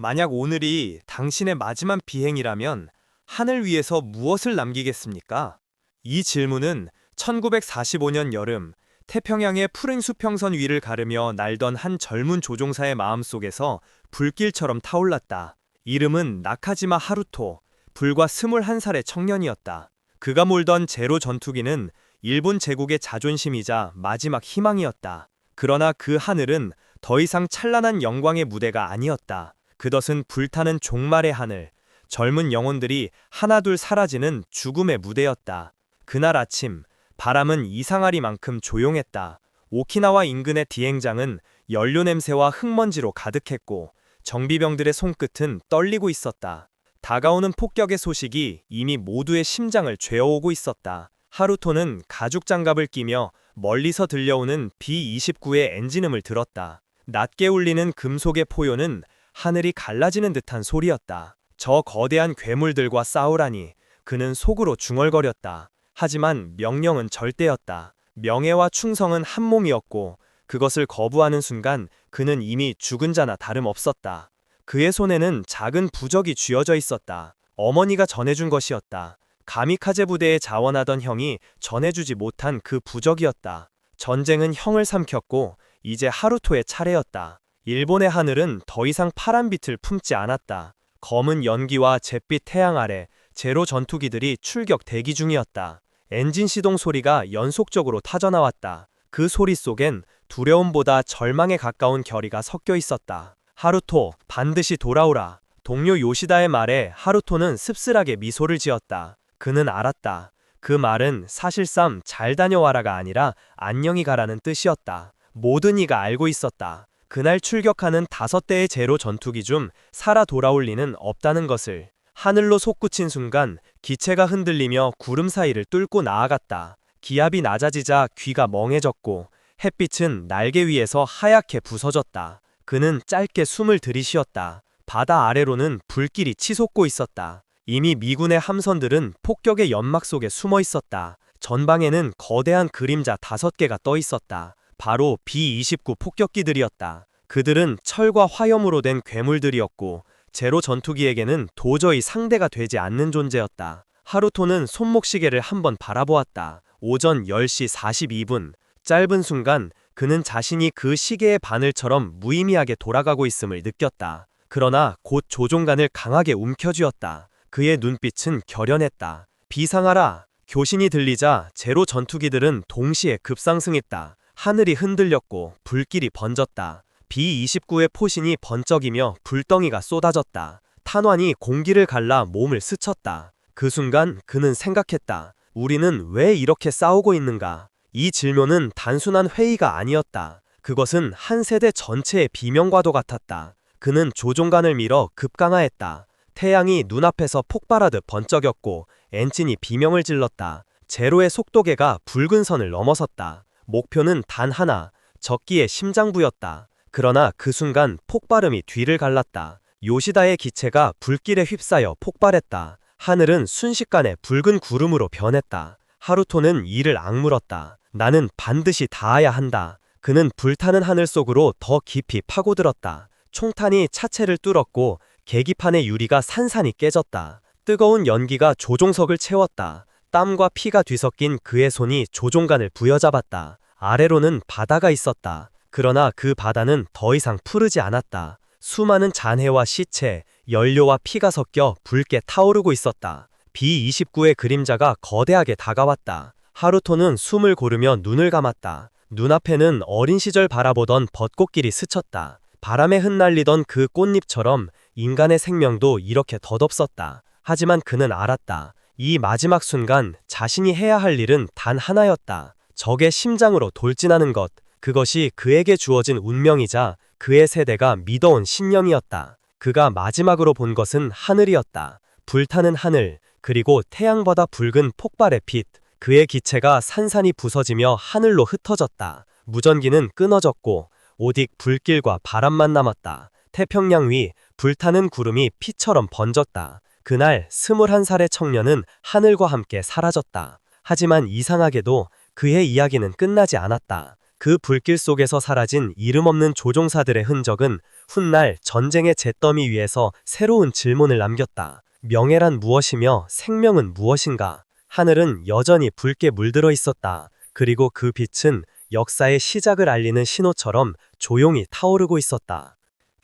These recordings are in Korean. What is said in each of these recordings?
만약 오늘이 당신의 마지막 비행이라면 하늘 위에서 무엇을 남기겠습니까? 이 질문은 1945년 여름 태평양의 푸른 수평선 위를 가르며 날던 한 젊은 조종사의 마음속에서 불길처럼 타올랐다. 이름은 나카지마 하루토, 불과 21살의 청년이었다. 그가 몰던 제로 전투기는 일본 제국의 자존심이자 마지막 희망이었다. 그러나 그 하늘은 더 이상 찬란한 영광의 무대가 아니었다. 그것은 불타는 종말의 하늘, 젊은 영혼들이 하나둘 사라지는 죽음의 무대였다. 그날 아침, 바람은 이상하리만큼 조용했다. 오키나와 인근의 디행장은 연료 냄새와 흙먼지로 가득했고 정비병들의 손끝은 떨리고 있었다. 다가오는 폭격의 소식이 이미 모두의 심장을 죄어오고 있었다. 하루토는 가죽 장갑을 끼며 멀리서 들려오는 B-29의 엔진음을 들었다. 낮게 울리는 금속의 포효는 하늘이 갈라지는 듯한 소리였다. 저 거대한 괴물들과 싸우라니 그는 속으로 중얼거렸다. 하지만 명령은 절대였다. 명예와 충성은 한 몸이었고 그것을 거부하는 순간 그는 이미 죽은 자나 다름없었다. 그의 손에는 작은 부적이 쥐어져 있었다. 어머니가 전해준 것이었다. 가미카제 부대에 자원하던 형이 전해주지 못한 그 부적이었다. 전쟁은 형을 삼켰고 이제 하루토의 차례였다. 일본의 하늘은 더 이상 파란 빛을 품지 않았다. 검은 연기와 잿빛 태양 아래 제로 전투기들이 출격 대기 중이었다. 엔진 시동 소리가 연속적으로 타져나왔다. 그 소리 속엔 두려움보다 절망에 가까운 결의가 섞여 있었다. 하루토, 반드시 돌아오라. 동료 요시다의 말에 하루토는 씁쓸하게 미소를 지었다. 그는 알았다. 그 말은 사실상 잘 다녀와라가 아니라 안녕히 가라는 뜻이었다. 모든 이가 알고 있었다. 그날 출격하는 다섯 대의 제로 전투기 중 살아 돌아올 리는 없다는 것을 하늘로 솟구친 순간 기체가 흔들리며 구름 사이를 뚫고 나아갔다. 기압이 낮아지자 귀가 멍해졌고 햇빛은 날개 위에서 하얗게 부서졌다. 그는 짧게 숨을 들이쉬었다. 바다 아래로는 불길이 치솟고 있었다. 이미 미군의 함선들은 폭격의 연막 속에 숨어 있었다. 전방에는 거대한 그림자 다섯 개가 떠 있었다. 바로 B-29 폭격기들이었다. 그들은 철과 화염으로 된 괴물들이었고 제로 전투기에게는 도저히 상대가 되지 않는 존재였다. 하루토는 손목시계를 한번 바라보았다. 오전 10시 42분. 짧은 순간 그는 자신이 그 시계의 바늘처럼 무의미하게 돌아가고 있음을 느꼈다. 그러나 곧 조종관을 강하게 움켜쥐었다. 그의 눈빛은 결연했다. 비상하라. 교신이 들리자 제로 전투기들은 동시에 급상승했다. 하늘이 흔들렸고 불길이 번졌다. B-29의 포신이 번쩍이며 불덩이가 쏟아졌다. 탄환이 공기를 갈라 몸을 스쳤다. 그 순간 그는 생각했다. 우리는 왜 이렇게 싸우고 있는가? 이 질문은 단순한 회의가 아니었다. 그것은 한 세대 전체의 비명과도 같았다. 그는 조종관을 밀어 급강하했다. 태양이 눈앞에서 폭발하듯 번쩍였고 엔진이 비명을 질렀다. 제로의 속도계가 붉은 선을 넘어섰다. 목표는 단 하나, 적기의 심장부였다. 그러나 그 순간 폭발음이 뒤를 갈랐다. 요시다의 기체가 불길에 휩싸여 폭발했다. 하늘은 순식간에 붉은 구름으로 변했다. 하루토는 이를 악물었다. 나는 반드시 닿아야 한다. 그는 불타는 하늘 속으로 더 깊이 파고들었다. 총탄이 차체를 뚫었고 계기판의 유리가 산산이 깨졌다. 뜨거운 연기가 조종석을 채웠다. 땀과 피가 뒤섞인 그의 손이 조종관을 부여잡았다. 아래로는 바다가 있었다. 그러나 그 바다는 더 이상 푸르지 않았다. 수많은 잔해와 시체, 연료와 피가 섞여 붉게 타오르고 있었다. B-29의 그림자가 거대하게 다가왔다. 하루토는 숨을 고르며 눈을 감았다. 눈앞에는 어린 시절 바라보던 벚꽃길이 스쳤다. 바람에 흩날리던 그 꽃잎처럼 인간의 생명도 이렇게 덧없었다. 하지만 그는 알았다. 이 마지막 순간 자신이 해야 할 일은 단 하나였다. 적의 심장으로 돌진하는 것. 그것이 그에게 주어진 운명이자 그의 세대가 믿어온 신념이었다. 그가 마지막으로 본 것은 하늘이었다. 불타는 하늘, 그리고 태양보다 붉은 폭발의 빛. 그의 기체가 산산이 부서지며 하늘로 흩어졌다. 무전기는 끊어졌고 오직 불길과 바람만 남았다. 태평양 위 불타는 구름이 피처럼 번졌다. 그날 스물한 살의 청년은 하늘과 함께 사라졌다. 하지만 이상하게도 그의 이야기는 끝나지 않았다. 그 불길 속에서 사라진 이름 없는 조종사들의 흔적은 훗날 전쟁의 잿더미 위에서 새로운 질문을 남겼다. 명예란 무엇이며 생명은 무엇인가? 하늘은 여전히 붉게 물들어 있었다. 그리고 그 빛은 역사의 시작을 알리는 신호처럼 조용히 타오르고 있었다.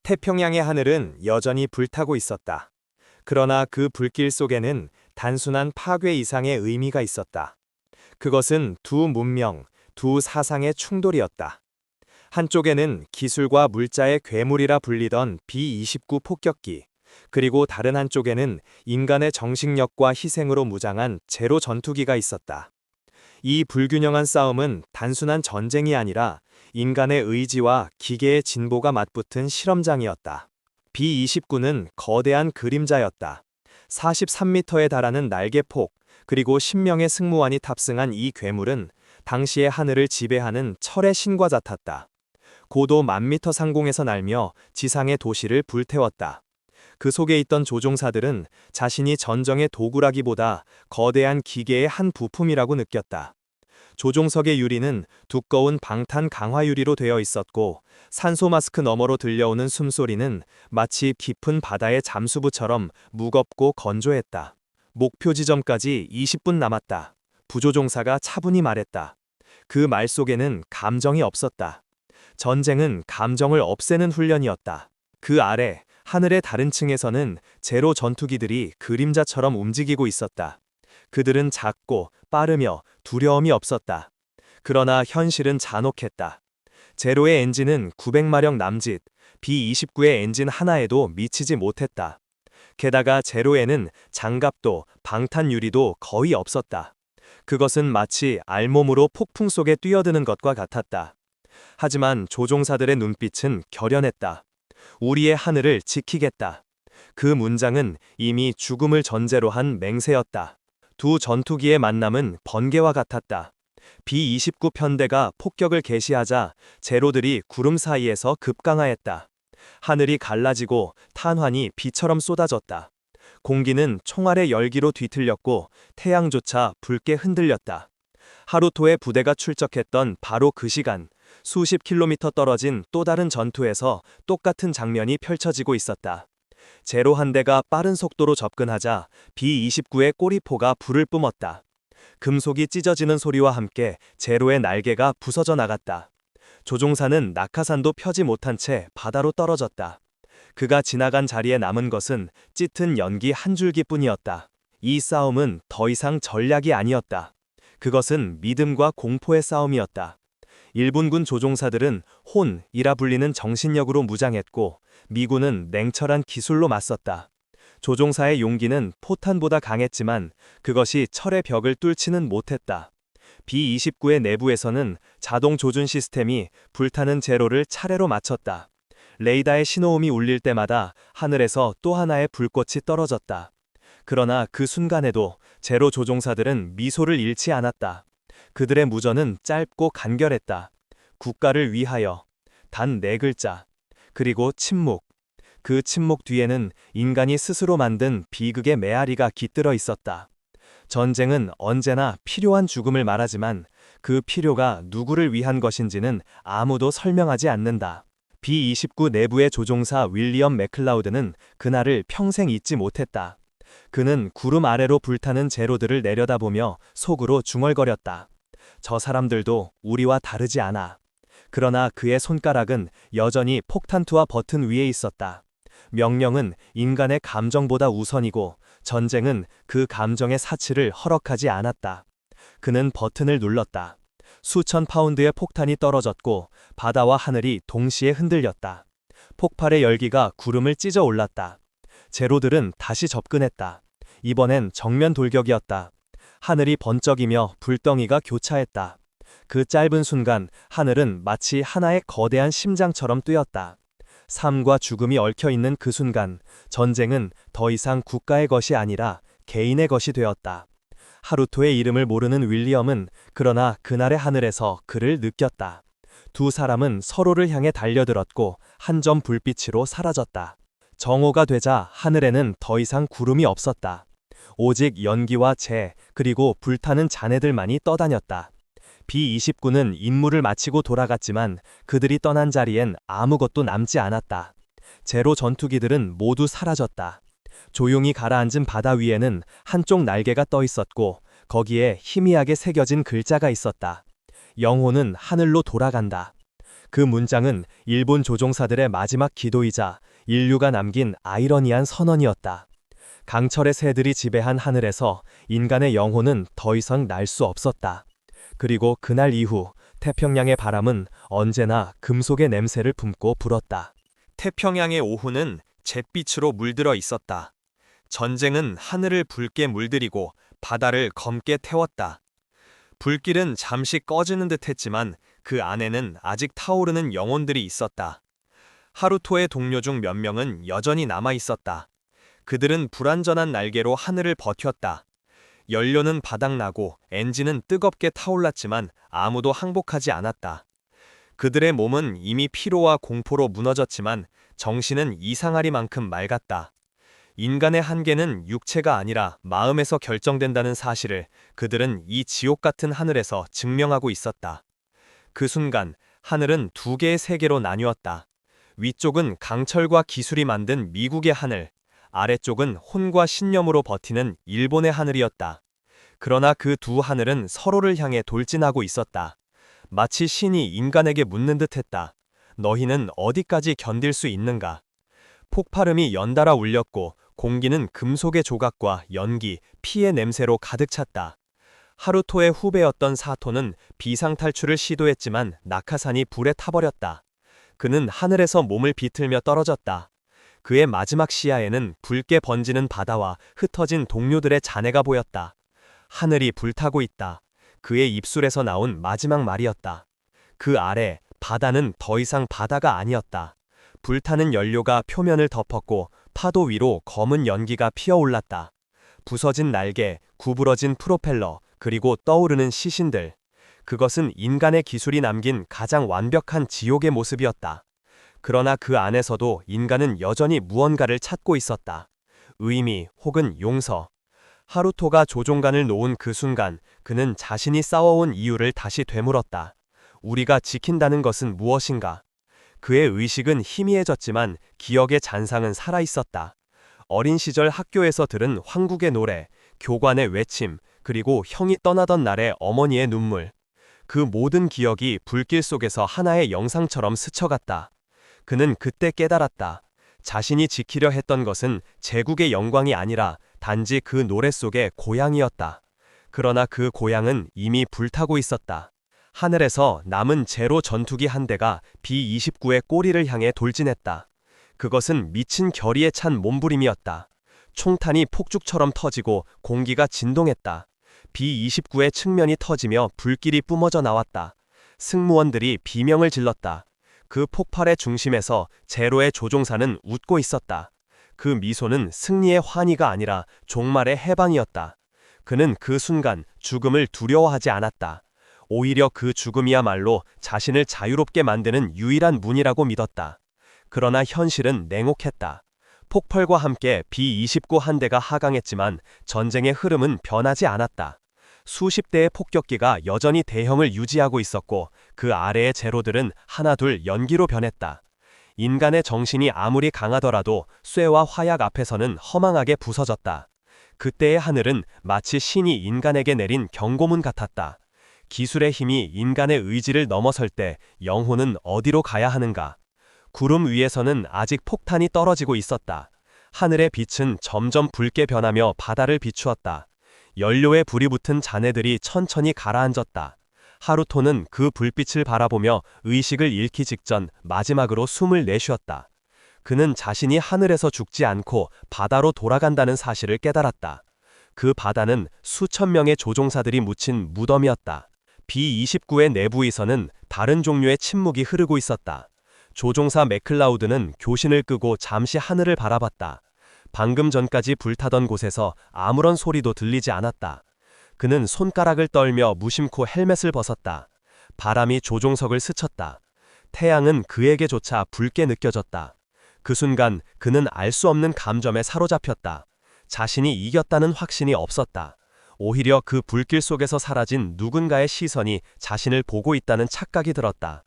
태평양의 하늘은 여전히 불타고 있었다. 그러나 그 불길 속에는 단순한 파괴 이상의 의미가 있었다. 그것은 두 문명, 두 사상의 충돌이었다. 한쪽에는 기술과 물자의 괴물이라 불리던 B-29 폭격기, 그리고 다른 한쪽에는 인간의 정식력과 희생으로 무장한 제로 전투기가 있었다. 이 불균형한 싸움은 단순한 전쟁이 아니라 인간의 의지와 기계의 진보가 맞붙은 실험장이었다. B-29는 거대한 그림자였다. 43m에 달하는 날개폭, 그리고 10명의 승무원이 탑승한 이 괴물은 당시의 하늘을 지배하는 철의 신과 같았다. 고도 만 미터 상공에서 날며 지상의 도시를 불태웠다. 그 속에 있던 조종사들은 자신이 전정의 도구라기보다 거대한 기계의 한 부품이라고 느꼈다. 조종석의 유리는 두꺼운 방탄 강화 유리로 되어 있었고 산소 마스크 너머로 들려오는 숨소리는 마치 깊은 바다의 잠수부처럼 무겁고 건조했다. 목표 지점까지 20분 남았다. 부조종사가 차분히 말했다. 그 말 속에는 감정이 없었다. 전쟁은 감정을 없애는 훈련이었다. 그 아래 하늘의 다른 층에서는 제로 전투기들이 그림자처럼 움직이고 있었다. 그들은 작고 빠르며 두려움이 없었다. 그러나 현실은 잔혹했다. 제로의 엔진은 900마력 남짓, B29의 엔진 하나에도 미치지 못했다. 게다가 제로에는 장갑도 방탄 유리도 거의 없었다. 그것은 마치 알몸으로 폭풍 속에 뛰어드는 것과 같았다. 하지만 조종사들의 눈빛은 결연했다. 우리의 하늘을 지키겠다. 그 문장은 이미 죽음을 전제로 한 맹세였다. 두 전투기의 만남은 번개와 같았다. B-29 편대가 폭격을 개시하자 제로들이 구름 사이에서 급강하였다. 하늘이 갈라지고 탄환이 비처럼 쏟아졌다. 공기는 총알의 열기로 뒤틀렸고 태양조차 붉게 흔들렸다. 하루토의 부대가 출적했던 바로 그 시간, 수십 킬로미터 떨어진 또 다른 전투에서 똑같은 장면이 펼쳐지고 있었다. 제로 한 대가 빠른 속도로 접근하자 B-29의 꼬리포가 불을 뿜었다. 금속이 찢어지는 소리와 함께 제로의 날개가 부서져 나갔다. 조종사는 낙하산도 펴지 못한 채 바다로 떨어졌다. 그가 지나간 자리에 남은 것은 짙은 연기 한 줄기뿐이었다. 이 싸움은 더 이상 전략이 아니었다. 그것은 믿음과 공포의 싸움이었다. 일본군 조종사들은 혼이라 불리는 정신력으로 무장했고 미군은 냉철한 기술로 맞섰다. 조종사의 용기는 포탄보다 강했지만 그것이 철의 벽을 뚫지는 못했다. B-29의 내부에서는 자동 조준 시스템이 불타는 제로를 차례로 맞췄다. 레이다의 신호음이 울릴 때마다 하늘에서 또 하나의 불꽃이 떨어졌다. 그러나 그 순간에도 제로 조종사들은 미소를 잃지 않았다. 그들의 무전은 짧고 간결했다. 국가를 위하여. 단 네 글자. 그리고 침묵. 그 침묵 뒤에는 인간이 스스로 만든 비극의 메아리가 깃들어 있었다. 전쟁은 언제나 필요한 죽음을 말하지만 그 필요가 누구를 위한 것인지는 아무도 설명하지 않는다. B-29 내부의 조종사 윌리엄 맥클라우드는 그날을 평생 잊지 못했다. 그는 구름 아래로 불타는 제로들을 내려다보며 속으로 중얼거렸다. 저 사람들도 우리와 다르지 않아. 그러나 그의 손가락은 여전히 폭탄투와 버튼 위에 있었다. 명령은 인간의 감정보다 우선이고 전쟁은 그 감정의 사치를 허락하지 않았다. 그는 버튼을 눌렀다. 수천 파운드의 폭탄이 떨어졌고 바다와 하늘이 동시에 흔들렸다. 폭발의 열기가 구름을 찢어 올랐다. 제로들은 다시 접근했다. 이번엔 정면 돌격이었다. 하늘이 번쩍이며 불덩이가 교차했다. 그 짧은 순간 하늘은 마치 하나의 거대한 심장처럼 뛰었다. 삶과 죽음이 얽혀 있는 그 순간 전쟁은 더 이상 국가의 것이 아니라 개인의 것이 되었다. 하루토의 이름을 모르는 윌리엄은 그러나 그날의 하늘에서 그를 느꼈다. 두 사람은 서로를 향해 달려들었고 한 점 불빛으로 사라졌다. 정오가 되자 하늘에는 더 이상 구름이 없었다. 오직 연기와 재, 그리고 불타는 잔해들만이 떠다녔다. B29는 임무를 마치고 돌아갔지만 그들이 떠난 자리엔 아무것도 남지 않았다. 제로 전투기들은 모두 사라졌다. 조용히 가라앉은 바다 위에는 한쪽 날개가 떠 있었고 거기에 희미하게 새겨진 글자가 있었다. 영혼은 하늘로 돌아간다. 그 문장은 일본 조종사들의 마지막 기도이자 인류가 남긴 아이러니한 선언이었다. 강철의 새들이 지배한 하늘에서 인간의 영혼은 더 이상 날 수 없었다. 그리고 그날 이후 태평양의 바람은 언제나 금속의 냄새를 품고 불었다. 태평양의 오후는 잿빛으로 물들어 있었다. 전쟁은 하늘을 붉게 물들이고 바다를 검게 태웠다. 불길은 잠시 꺼지는 듯 했지만 그 안에는 아직 타오르는 영혼들이 있었다. 하루토의 동료 중 몇 명은 여전히 남아 있었다. 그들은 불완전한 날개로 하늘을 버텼다. 연료는 바닥나고 엔진은 뜨겁게 타올랐지만 아무도 항복하지 않았다. 그들의 몸은 이미 피로와 공포로 무너졌지만 정신은 이상하리만큼 맑았다. 인간의 한계는 육체가 아니라 마음에서 결정된다는 사실을 그들은 이 지옥 같은 하늘에서 증명하고 있었다. 그 순간 하늘은 두 개의 세계로 나뉘었다. 위쪽은 강철과 기술이 만든 미국의 하늘, 아래쪽은 혼과 신념으로 버티는 일본의 하늘이었다. 그러나 그 두 하늘은 서로를 향해 돌진하고 있었다. 마치 신이 인간에게 묻는 듯 했다. 너희는 어디까지 견딜 수 있는가? 폭발음이 연달아 울렸고 공기는 금속의 조각과 연기, 피의 냄새로 가득 찼다. 하루토의 후배였던 사토는 비상탈출을 시도했지만 낙하산이 불에 타버렸다. 그는 하늘에서 몸을 비틀며 떨어졌다. 그의 마지막 시야에는 붉게 번지는 바다와 흩어진 동료들의 잔해가 보였다. 하늘이 불타고 있다. 그의 입술에서 나온 마지막 말이었다. 그 아래 바다는 더 이상 바다가 아니었다. 불타는 연료가 표면을 덮었고 파도 위로 검은 연기가 피어올랐다. 부서진 날개, 구부러진 프로펠러, 그리고 떠오르는 시신들. 그것은 인간의 기술이 남긴 가장 완벽한 지옥의 모습이었다. 그러나 그 안에서도 인간은 여전히 무언가를 찾고 있었다. 의미 혹은 용서. 하루토가 조종관을 놓은 그 순간 그는 자신이 싸워온 이유를 다시 되물었다. 우리가 지킨다는 것은 무엇인가? 그의 의식은 희미해졌지만 기억의 잔상은 살아있었다. 어린 시절 학교에서 들은 황국의 노래, 교관의 외침, 그리고 형이 떠나던 날의 어머니의 눈물. 그 모든 기억이 불길 속에서 하나의 영상처럼 스쳐갔다. 그는 그때 깨달았다. 자신이 지키려 했던 것은 제국의 영광이 아니라 단지 그 노래 속의 고향이었다. 그러나 그 고향은 이미 불타고 있었다. 하늘에서 남은 제로 전투기 한 대가 B-29의 꼬리를 향해 돌진했다. 그것은 미친 결의에 찬 몸부림이었다. 총탄이 폭죽처럼 터지고 공기가 진동했다. B-29의 측면이 터지며 불길이 뿜어져 나왔다. 승무원들이 비명을 질렀다. 그 폭발의 중심에서 제로의 조종사는 웃고 있었다. 그 미소는 승리의 환희가 아니라 종말의 해방이었다. 그는 그 순간 죽음을 두려워하지 않았다. 오히려 그 죽음이야말로 자신을 자유롭게 만드는 유일한 문이라고 믿었다. 그러나 현실은 냉혹했다. 폭발과 함께 B-29 한 대가 하강했지만 전쟁의 흐름은 변하지 않았다. 수십 대의 폭격기가 여전히 대형을 유지하고 있었고 그 아래의 제로들은 하나둘 연기로 변했다. 인간의 정신이 아무리 강하더라도 쇠와 화약 앞에서는 허망하게 부서졌다. 그때의 하늘은 마치 신이 인간에게 내린 경고문 같았다. 기술의 힘이 인간의 의지를 넘어설 때 영혼은 어디로 가야 하는가? 구름 위에서는 아직 폭탄이 떨어지고 있었다. 하늘의 빛은 점점 붉게 변하며 바다를 비추었다. 연료에 불이 붙은 잔해들이 천천히 가라앉았다. 하루토는 그 불빛을 바라보며 의식을 잃기 직전 마지막으로 숨을 내쉬었다. 그는 자신이 하늘에서 죽지 않고 바다로 돌아간다는 사실을 깨달았다. 그 바다는 수천 명의 조종사들이 묻힌 무덤이었다. B-29의 내부에서는 다른 종류의 침묵이 흐르고 있었다. 조종사 맥클라우드는 교신을 끄고 잠시 하늘을 바라봤다. 방금 전까지 불타던 곳에서 아무런 소리도 들리지 않았다. 그는 손가락을 떨며 무심코 헬멧을 벗었다. 바람이 조종석을 스쳤다. 태양은 그에게조차 붉게 느껴졌다. 그 순간 그는 알 수 없는 감점에 사로잡혔다. 자신이 이겼다는 확신이 없었다. 오히려 그 불길 속에서 사라진 누군가의 시선이 자신을 보고 있다는 착각이 들었다.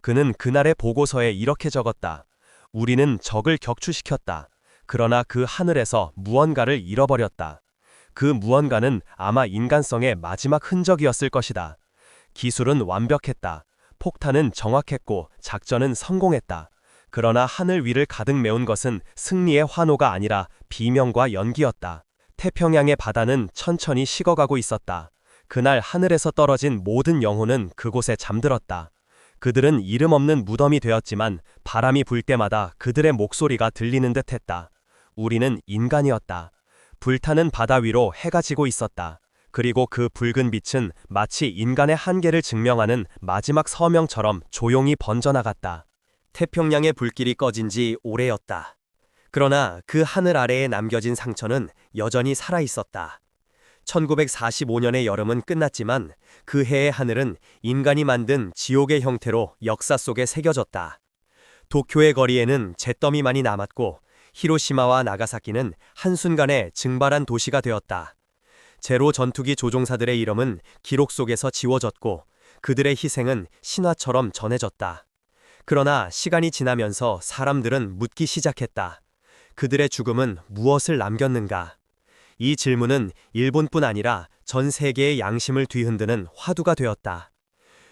그는 그날의 보고서에 이렇게 적었다. 우리는 적을 격추시켰다. 그러나 그 하늘에서 무언가를 잃어버렸다. 그 무언가는 아마 인간성의 마지막 흔적이었을 것이다. 기술은 완벽했다. 폭탄은 정확했고 작전은 성공했다. 그러나 하늘 위를 가득 메운 것은 승리의 환호가 아니라 비명과 연기였다. 태평양의 바다는 천천히 식어가고 있었다. 그날 하늘에서 떨어진 모든 영혼은 그곳에 잠들었다. 그들은 이름 없는 무덤이 되었지만 바람이 불 때마다 그들의 목소리가 들리는 듯 했다. 우리는 인간이었다. 불타는 바다 위로 해가 지고 있었다. 그리고 그 붉은 빛은 마치 인간의 한계를 증명하는 마지막 서명처럼 조용히 번져나갔다. 태평양의 불길이 꺼진 지 오래였다. 그러나 그 하늘 아래에 남겨진 상처는 여전히 살아 있었다. 1945년의 여름은 끝났지만 그 해의 하늘은 인간이 만든 지옥의 형태로 역사 속에 새겨졌다. 도쿄의 거리에는 잿더미만이 남았고 히로시마와 나가사키는 한순간에 증발한 도시가 되었다. 제로 전투기 조종사들의 이름은 기록 속에서 지워졌고 그들의 희생은 신화처럼 전해졌다. 그러나 시간이 지나면서 사람들은 묻기 시작했다. 그들의 죽음은 무엇을 남겼는가? 이 질문은 일본뿐 아니라 전 세계의 양심을 뒤흔드는 화두가 되었다.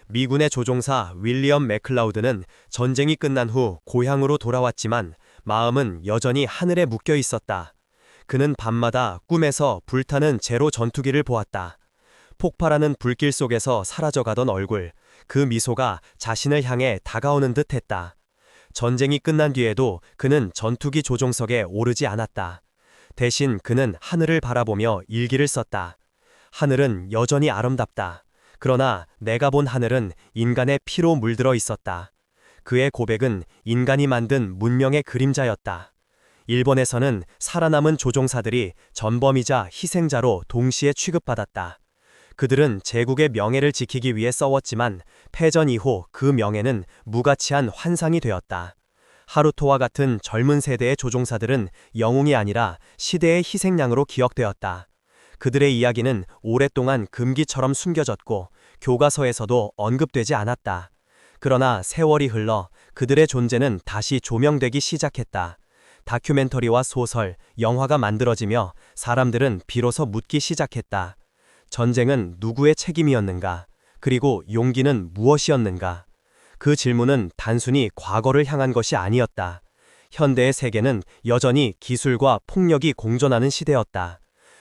미군의 조종사 윌리엄 맥클라우드는 전쟁이 끝난 후 고향으로 돌아왔지만 마음은 여전히 하늘에 묶여 있었다. 그는 밤마다 꿈에서 불타는 제로 전투기를 보았다. 폭발하는 불길 속에서 사라져가던 얼굴, 그 미소가 자신을 향해 다가오는 듯 했다. 전쟁이 끝난 뒤에도 그는 전투기 조종석에 오르지 않았다. 대신 그는 하늘을 바라보며 일기를 썼다. 하늘은 여전히 아름답다. 그러나 내가 본 하늘은 인간의 피로 물들어 있었다. 그의 고백은 인간이 만든 문명의 그림자였다. 일본에서는 살아남은 조종사들이 전범이자 희생자로 동시에 취급받았다. 그들은 제국의 명예를 지키기 위해 싸웠지만 패전 이후 그 명예는 무가치한 환상이 되었다. 하루토와 같은 젊은 세대의 조종사들은 영웅이 아니라 시대의 희생양으로 기억되었다. 그들의 이야기는 오랫동안 금기처럼 숨겨졌고 교과서에서도 언급되지 않았다. 그러나 세월이 흘러 그들의 존재는 다시 조명되기 시작했다. 다큐멘터리와 소설, 영화가 만들어지며 사람들은 비로소 묻기 시작했다. 전쟁은 누구의 책임이었는가? 그리고 용기는 무엇이었는가? 그 질문은 단순히 과거를 향한 것이 아니었다. 현대의 세계는 여전히 기술과 폭력이 공존하는 시대였다.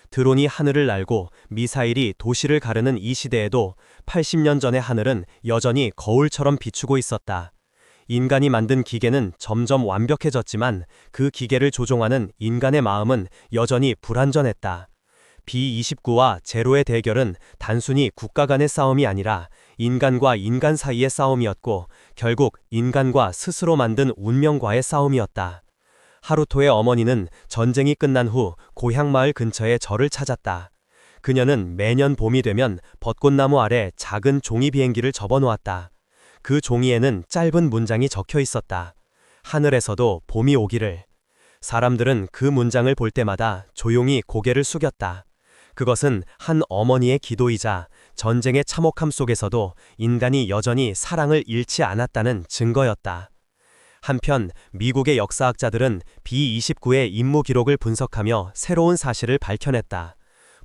드론이 하늘을 날고 미사일이 도시를 가르는 이 시대에도 80년 전의 하늘은 여전히 거울처럼 비추고 있었다. 인간이 만든 기계는 점점 완벽해졌지만 그 기계를 조종하는 인간의 마음은 여전히 불완전했다. B29와 제로의 대결은 단순히 국가 간의 싸움이 아니라 인간과 인간 사이의 싸움이었고 결국 인간과 스스로 만든 운명과의 싸움이었다. 하루토의 어머니는 전쟁이 끝난 후 고향 마을 근처에 절을 찾았다. 그녀는 매년 봄이 되면 벚꽃나무 아래 작은 종이 비행기를 접어놓았다. 그 종이에는 짧은 문장이 적혀 있었다. 하늘에서도 봄이 오기를. 사람들은 그 문장을 볼 때마다 조용히 고개를 숙였다. 그것은 한 어머니의 기도이자 전쟁의 참혹함 속에서도 인간이 여전히 사랑을 잃지 않았다는 증거였다. 한편 미국의 역사학자들은 B-29의 임무 기록을 분석하며 새로운 사실을 밝혀냈다.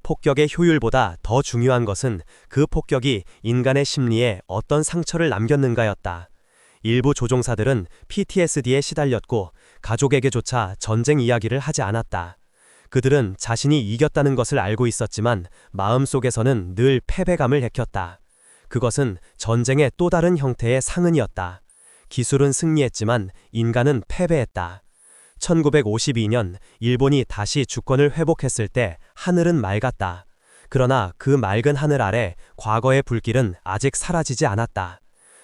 폭격의 효율보다 더 중요한 것은 그 폭격이 인간의 심리에 어떤 상처를 남겼는가였다. 일부 조종사들은 PTSD에 시달렸고 가족에게조차 전쟁 이야기를 하지 않았다. 그들은 자신이 이겼다는 것을 알고 있었지만 마음속에서는 늘 패배감을 헤켰다. 그것은 전쟁의 또 다른 형태의 상흔이었다. 기술은 승리했지만 인간은 패배했다. 1952년 일본이 다시 주권을 회복했을 때 하늘은 맑았다. 그러나 그 맑은 하늘 아래 과거의 불길은 아직 사라지지 않았다.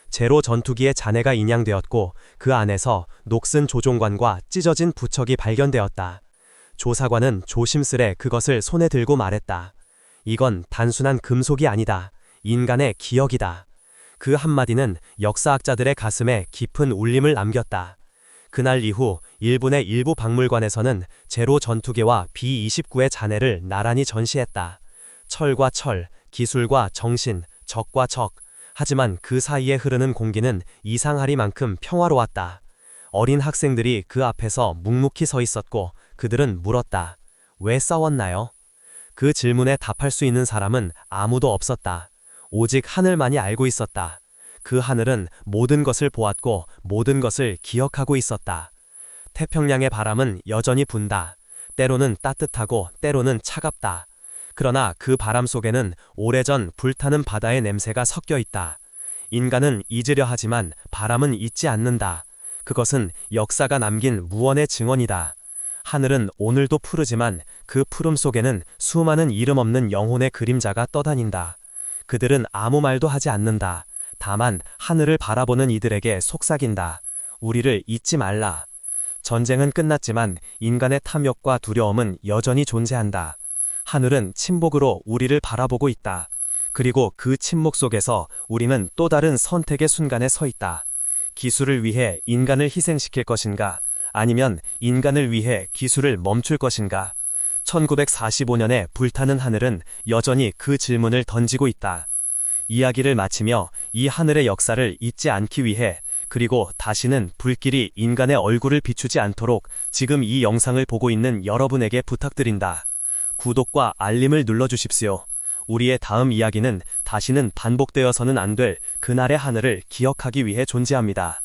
제로 전투기의 잔해가 인양되었고 그 안에서 녹슨 조종관과 찢어진 부척이 발견되었다. 조사관은 조심스레 그것을 손에 들고 말했다. 이건 단순한 금속이 아니다. 인간의 기억이다. 그 한마디는 역사학자들의 가슴에 깊은 울림을 남겼다. 그날 이후 일본의 일부 박물관에서는 제로 전투기와 B-29의 잔해를 나란히 전시했다. 철과 철, 기술과 정신, 적과 적. 하지만 그 사이에 흐르는 공기는 이상하리만큼 평화로웠다. 어린 학생들이 그 앞에서 묵묵히 서 있었고 그들은 물었다. 왜 싸웠나요? 그 질문에 답할 수 있는 사람은 아무도 없었다. 오직 하늘만이 알고 있었다. 그 하늘은 모든 것을 보았고 모든 것을 기억하고 있었다. 태평양의 바람은 여전히 분다. 때로는 따뜻하고 때로는 차갑다. 그러나 그 바람 속에는 오래전 불타는 바다의 냄새가 섞여 있다. 인간은 잊으려 하지만 바람은 잊지 않는다. 그것은 역사가 남긴 무언의 증언이다. 하늘은 오늘도 푸르지만 그 푸름 속에는 수많은 이름 없는 영혼의 그림자가 떠다닌다. 그들은 아무 말도 하지 않는다. 다만 하늘을 바라보는 이들에게 속삭인다. 우리를 잊지 말라. 전쟁은 끝났지만 인간의 탐욕과 두려움은 여전히 존재한다. 하늘은 침묵으로 우리를 바라보고 있다. 그리고 그 침묵 속에서 우리는 또 다른 선택의 순간에 서 있다. 기술을 위해 인간을 희생시킬 것인가? 아니면 인간을 위해 기술을 멈출 것인가? 1945년에 불타는 하늘은 여전히 그 질문을 던지고 있다. 이야기를 마치며 이 하늘의 역사를 잊지 않기 위해 그리고 다시는 불길이 인간의 얼굴을 비추지 않도록 지금 이 영상을 보고 있는 여러분에게 부탁드린다. 구독과 알림을 눌러주십시오. 우리의 다음 이야기는 다시는 반복되어서는 안 될 그날의 하늘을 기억하기 위해 존재합니다.